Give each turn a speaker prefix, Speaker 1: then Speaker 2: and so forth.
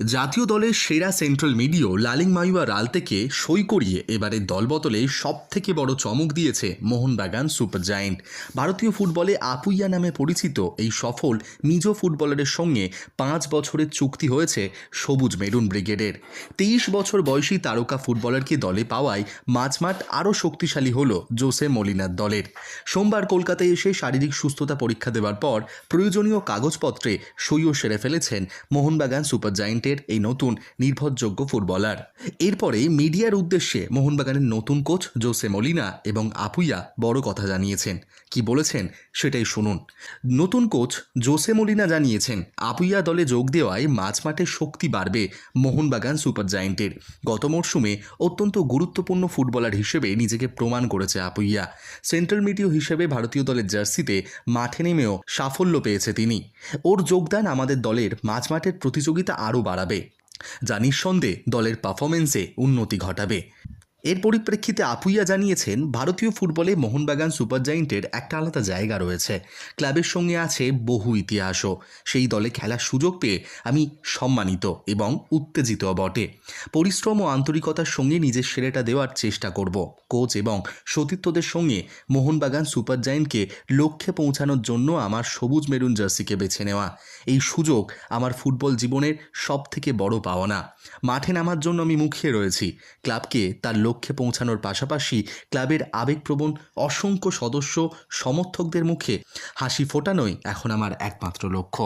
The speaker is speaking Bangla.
Speaker 1: জাতীয় দলের সেরা সেন্ট্রাল মিডিও লালিং মাইওয়া রালতেকে সই করিয়ে এবারে দলবদলে সব থেকে বড় চমক দিয়েছে মোহনবাগান সুপার জায়েন্ট। ভারতীয় ফুটবলে আপুইয়া নামে পরিচিত এই সফল মিজো ফুটবলারের সঙ্গে পাঁচ বছরের চুক্তি হয়েছে সবুজ মেরুন ব্রিগেডের। তেইশ বছর বয়সী তারকা ফুটবলারকে দলে পাওয়ায় মাঝমাঠ আরও শক্তিশালী হল জোসে মলিনার দলের। সোমবার কলকাতায় এসে শারীরিক সুস্থতা পরীক্ষা দেওয়ার পর প্রয়োজনীয় কাগজপত্রে সইও সেরে ফেলেছেন মোহনবাগান সুপার জায়েন্টের এই নতুন নির্ভরযোগ্য ফুটবলার। এরপরে মিডিয়ার উদ্দেশ্যে মোহনবাগানের নতুন কোচ জোসে মলিনা এবং আপুইয়া বড় কথা জানিয়েছেন। কি বলেছেন সেটাই শুনুন। নতুন কোচ জোসে মলিনা জানিয়েছেন, আপুইয়া দলে যোগ দেওয়ায় মাঝমাঠে শক্তি বাড়বে মোহনবাগান সুপার জায়েন্টের। গত মরশুমে অত্যন্ত গুরুত্বপূর্ণ ফুটবলার হিসেবে নিজেকে প্রমাণ করেছে আপুইয়া। সেন্ট্রাল মিডিও হিসেবে ভারতীয় দলের জার্সিতে মাঠে নেমেও সাফল্য পেয়েছে তিনি। ওর যোগদান আমাদের দলের মাঝমাঠের প্রতিযোগিতা আরও বাড়াবে। যা নিঃসন্দেহে দলের পারফরমেন্সে উন্নতি ঘটাবে। এর পরিপ্রেক্ষিতে আপুইয়া জানিয়েছেন, ভারতীয় ফুটবলে মোহনবাগান সুপার জায়েন্টের একটা আলাদা জায়গা রয়েছে। ক্লাবের সঙ্গে আছে বহু ইতিহাসও। সেই দলে খেলার সুযোগ পেয়ে আমি সম্মানিত এবং উত্তেজিত বটে। পরিশ্রম ও আন্তরিকতার সঙ্গে নিজের সেরেটা দেওয়ার চেষ্টা করব। কোচ এবং সতীর্থদের সঙ্গে মোহনবাগান সুপার জায়েন্টকে লক্ষ্যে পৌঁছানোর জন্য আমার সবুজ মেরুন জার্সিকে বেছে নেওয়া। এই সুযোগ আমার ফুটবল জীবনের সব থেকে বড় পাওনা। মাঠে নামার জন্য আমি মুখিয়ে রয়েছি। ক্লাবকে তার লক্ষ্যে পৌঁছানোর পাশাপাশি ক্লাবের আবেগপ্রবণ অসংখ্য সদস্য সমর্থকদের মুখে হাসি ফোটানোই এখন আমার একমাত্র লক্ষ্য।